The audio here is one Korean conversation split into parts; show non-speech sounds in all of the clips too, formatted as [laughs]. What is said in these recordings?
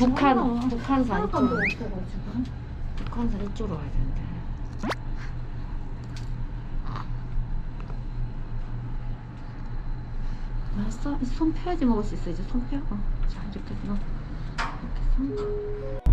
북한 아, 북한산 이쪽으로. 북한산 이쪽으로 가야 되는데. 알았어. 손 펴야지 먹을 수 있어. 이제 손 펴. 어. 자 이렇게 너 이렇게 손. 우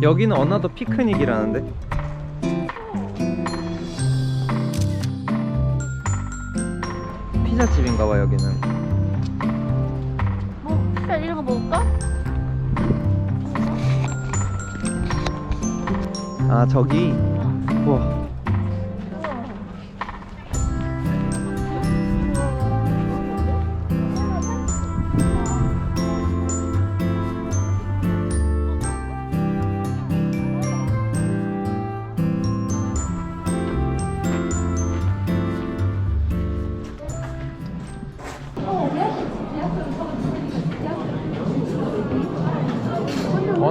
여기는 어나더 피크닉이라는데? 피자집인가봐 여기는. 뭐 피자 이런 거 먹을까? 아 저기? 우와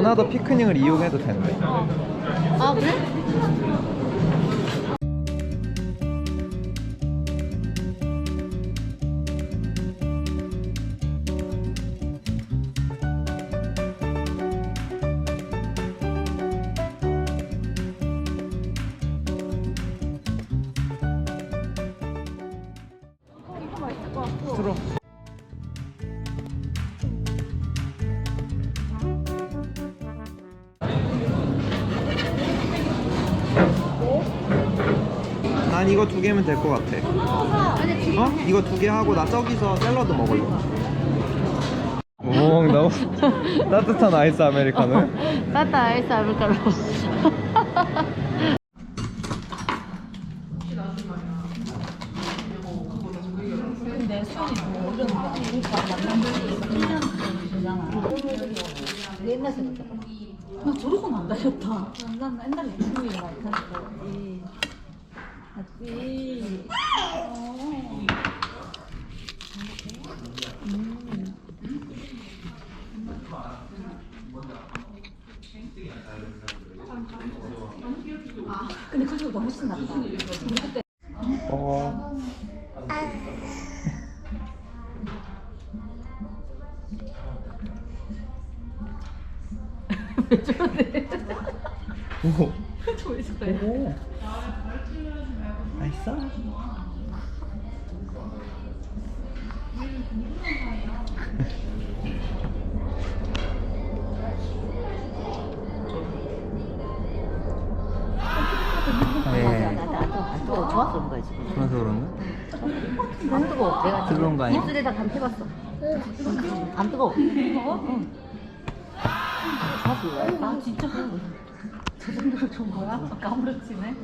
어나더 피크닉을 이용해도 되는데 아 그래? 들어 난 이거 두 개면 될 것 같아 어? 이거 두 개 하고 나 저기서 샐러드 먹을래 오 너무 [laughs] 따뜻한 아이스 아메리카노 [laughs] 따따 아이스 아메리카노. 근데 수현이 뭐 어려운 거 옛날 생각나. 나 저러고는 안 다녔다. 난 옛날에 많이 다녔 어. 아, 근데 그거 너무 신났다. 그때 어. 왜 저러네? 오. 왜 저래? 오. 맛있어? 네. 나안 뜨거 좋아서 그런 거야 지금. 그래서 그런가? 안 뜨거. 내가 지금 뜨거운 거 아니야? 입술에다 감해봤어. 안 뜨거. 응. 좋았어. 아 진짜 저 정도로 좋은 거야? 까무러치네.